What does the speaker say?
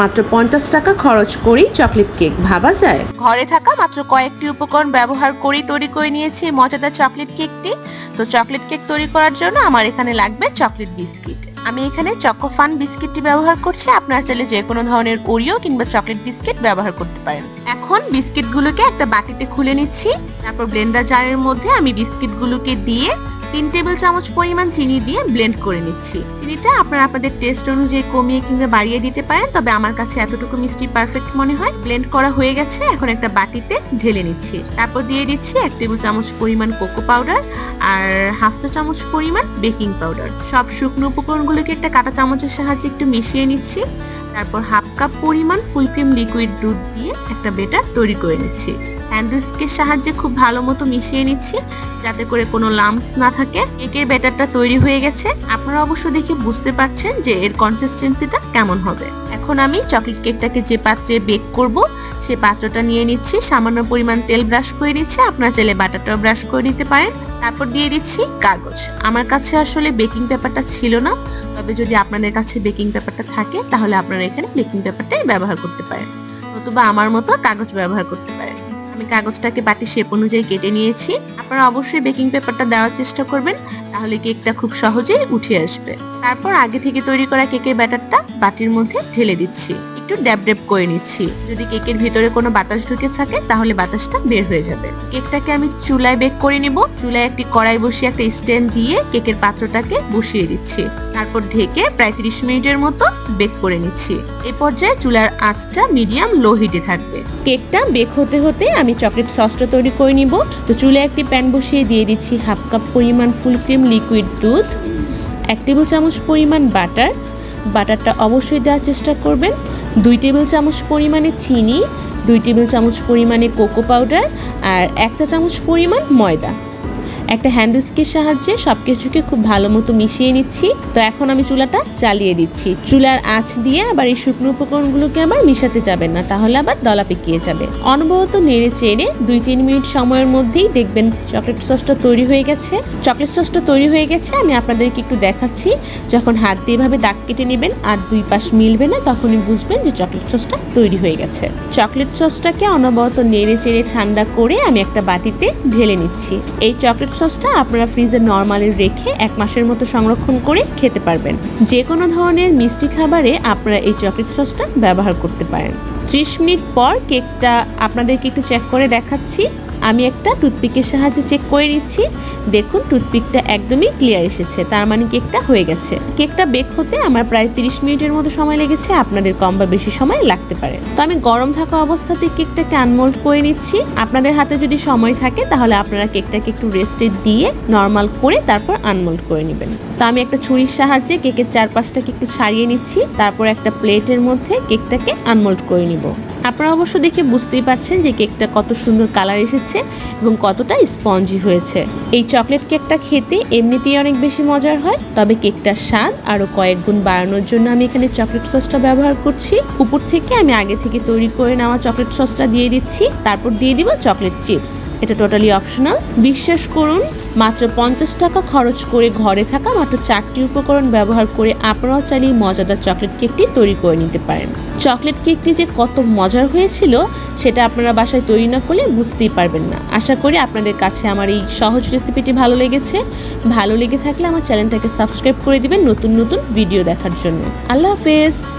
মাত্র পঞ্চাশ টাকা খরচ করেই চকলেট কেক ভাবা যায়। ঘরে থাকা মাত্র কয়েকটি উপকরণ ব্যবহার করেই তৈরি করে নিয়েছি মজাদার চকলেট কেকটি। তো চকলেট কেক তৈরি করার জন্য আমার এখানে লাগবে চকলেট বিস্কিট। আমি এখানে চকোফান বিস্কিটটি ব্যবহার করছি। আপনারা চাইলে যে কোনো ধরনের ওরিও কিংবা চকলেট বিস্কিট ব্যবহার করতে পারেন। এখন বিস্কিটগুলোকে একটা বাটিতে খুলে নিচ্ছি। তারপর ব্লেন্ডার জারের মধ্যে আমি বিস্কিটগুলোকে দিয়ে তিন টেবিল চামচ পরিমাণ চিনি দিয়ে ব্লেন্ড করে নিচ্ছি। চিনিটা আপনারা আপনাদের টেস্ট অনুযায়ী কমিয়ে কিংবা বাড়িয়ে দিতে পারেন, তবে আমার কাছে এতটুকু মিষ্টি পারফেক্ট মনে হয়। ব্লেন্ড করা হয়ে গেছে, এখন একটা বাটিতে ঢেলে নিচ্ছি। তারপর দিয়ে দিচ্ছি এক টেবিল চামচ পরিমাণ কোকো পাউডার আর হাফ চা চামচ পরিমাণ বেকিং পাউডার সব শুকনো উপকরণগুলোকে একটা কাটা চামচের সাহায্যে একটু মিশিয়ে নিচ্ছি। তারপর হাফ কাপ পরিমাণ ফুল ক্রিম লিকুইড দুধ দিয়ে একটা বেটার তৈরি করে নিচ্ছি। হ্যান্ড উইস্কের সাহায্যে খুব ভালো মতো মিশিয়ে নিচ্ছি, যাতে করে কোনো লাম্পস না থাকে। কেকের ব্যাটারটা তৈরি হয়ে গেছে। আপনারা অবশ্য দেখে বুঝতে পারছেন যে এর কনসিস্টেন্সিটা কেমন হবে। এখন আমি চকলেট কেকটাকে যে পাত্রে বেক করব, সে পাত্রটা নিয়ে নিচ্ছি। সামান্য পরিমাণ তেল ব্রাশ করে নিচ্ছি। আপনারা চাইলে বাটারটাও ব্রাশ করে নিতে পারেন। তারপর দিয়ে দিচ্ছি কাগজ। আমার কাছে আসলে বেকিং পেপারটা ছিল না। তবে যদি আপনাদের কাছে বেকিং পেপারটা থাকে, তাহলে আপনারা এখানে বেকিং পেপারটাই ব্যবহার করতে পারেন। নতুবা আমার মতো কাগজ ব্যবহার করতে পারেন। আমি কাগজটাকে বাটি শেপ অনুযায়ী কেটে নিয়েছি। আপনারা অবশ্যই বেকিং পেপারটা দেওয়ার চেষ্টা করবেন, তাহলে কেকটা খুব সহজেই উঠে আসবে। তারপর আগে থেকে তৈরি করা কেকের ব্যাটারটা বাটির মধ্যে ঢেলে দিচ্ছি। একটু ড্যাব ড্যাব করে নিচ্ছি। যদি কেকের ভিতরে কোনো বাতাস ঢুকে থাকে, তাহলে বাতাসটা বের হয়ে যাবে। কেকটাকে আমি চুলায় বেক করে নিব। চুলায় একটি কড়াই বসিয়ে একটা স্ট্যান্ড দিয়ে কেকের পাত্রটাকে বসিয়ে দিচ্ছি। তারপর ঢেকে প্রায় 30 মিনিটের মতো বেক করে নিচ্ছি। এ পর্যায়ে চুলার আঁচটা মিডিয়াম লো হিটে থাকবে। কেকটা বেক হতে হতে আমি চকলেট সসটা তৈরি করে নিব। তো চুলে একটি প্যান বসিয়ে দিয়ে দিচ্ছি হাফ কাপ পরিমাণ ফুল ক্রিম লিকুইড দুধ, এক টেবিল চামচ পরিমাণ বাটার বাটারটা অবশ্যই দেওয়ার চেষ্টা করবেন, দুই টেবিল চামচ পরিমাণে চিনি, দুই টেবিল চামচ পরিমাণে কোকো পাউডার আর একটা চামচ পরিমাণ ময়দা। একটা হ্যান্ড উইস্কের সাহায্যে সব কিছুকে খুব ভালো মতো মিশিয়ে নিচ্ছি। তো এখন আমি চুলাটা চালিয়ে দিচ্ছি। চুলার আঁচ দিয়ে আবার এই শুকনো উপকরণগুলোকে আবার মিশাতে যাবেন না, তাহলে আবার দলা পেকিয়ে যাবে। অনবরত নেড়ে চেড়ে দুই তিন মিনিট সময়ের মধ্যেই দেখবেন চকলেট সসটা তৈরি হয়ে গেছে। চকলেট সসটা তৈরি হয়ে গেছে, আমি আপনাদেরকে একটু দেখাচ্ছি। যখন হাত দিয়ে এভাবে দাগ কেটে নেবেন আর দুই পাশ মিলবে না, তখনই বুঝবেন যে চকলেট সসটা তৈরি হয়ে গেছে। চকলেট সসটাকে অনবরত নেড়ে চেড়ে ঠান্ডা করে আমি একটা বাটিতে ঢেলে নিচ্ছি। এই চকলেট সসটা আপনারা ফ্রিজে নর্মালি রেখে এক মাসের মতো সংরক্ষণ করে খেতে পারবেন। যে কোনো ধরনের মিষ্টি খাবারে আপনারা এই চকলেট সসটা ব্যবহার করতে পারেন। ত্রিশ মিনিট পর কেকটা আপনাদেরকে একটু চেক করে দেখাচ্ছি। আমি একটা টুথপিকের সাহায্যে চেক করে নিচ্ছি। দেখুন, টুথপিকটা একদমই ক্লিয়ার এসেছে। তার মানে কেকটা হয়ে গেছে। কেকটা বেক হতে আমার প্রায় 30 মিনিটের মতো সময় লেগেছে। আপনাদের কম বা বেশি সময় লাগতে পারে। তো আমি গরম থাকা অবস্থাতে কেকটাকে আনমোল্ড করে নিচ্ছি। আপনাদের হাতে যদি সময় থাকে, তাহলে আপনারা কেকটাকে একটু রেস্টে দিয়ে নর্মাল করে তারপর আনমোল্ড করে নেবেন। তো আমি একটা ছুরির সাহায্যে কেকের চারপাশটাকে একটু ছাড়িয়ে নিচ্ছি। তারপর একটা প্লেটের মধ্যে কেকটাকে আনমোল্ড করে নিব। আপনারা অবশ্য দেখে বুঝতেই পারছেন যে কেকটা কত সুন্দর কালার এসেছে এবং কতটা স্পঞ্জি হয়েছে। এই চকলেট কেকটা খেতে এমনিতেই অনেক বেশি মজার হয়, তবে কেকটার স্বাদ আরও কয়েক গুণ বাড়ানোর জন্য আমি এখানে চকলেট সসটা ব্যবহার করছি। উপর থেকে আমি আগে থেকে তৈরি করে নেওয়া চকলেট সসটা দিয়ে দিচ্ছি, তারপর দিয়ে দিব চকলেট চিপস। এটা টোটালি অপশনাল। বিশ্বাস করুন, মাত্র পঞ্চাশ টাকা খরচ করে ঘরে থাকা মাত্র চারটি উপকরণ ব্যবহার করে আপনারাও এই মজাদার চকলেট কেকটি তৈরি করে নিতে পারেন। চকলেট কেকটি যে কত মজার হয়েছিল, সেটা আপনারা বাসায় তৈরি না করলে বুঝতেই পারবেন না। আশা করি আপনাদের কাছে আমার এই সহজ রেসিপিটি ভালো লেগেছে। ভালো লেগে থাকলে আমার চ্যানেলটাকে সাবস্ক্রাইব করে দেবেন নতুন নতুন ভিডিও দেখার জন্য। আল্লাহ হাফেজ!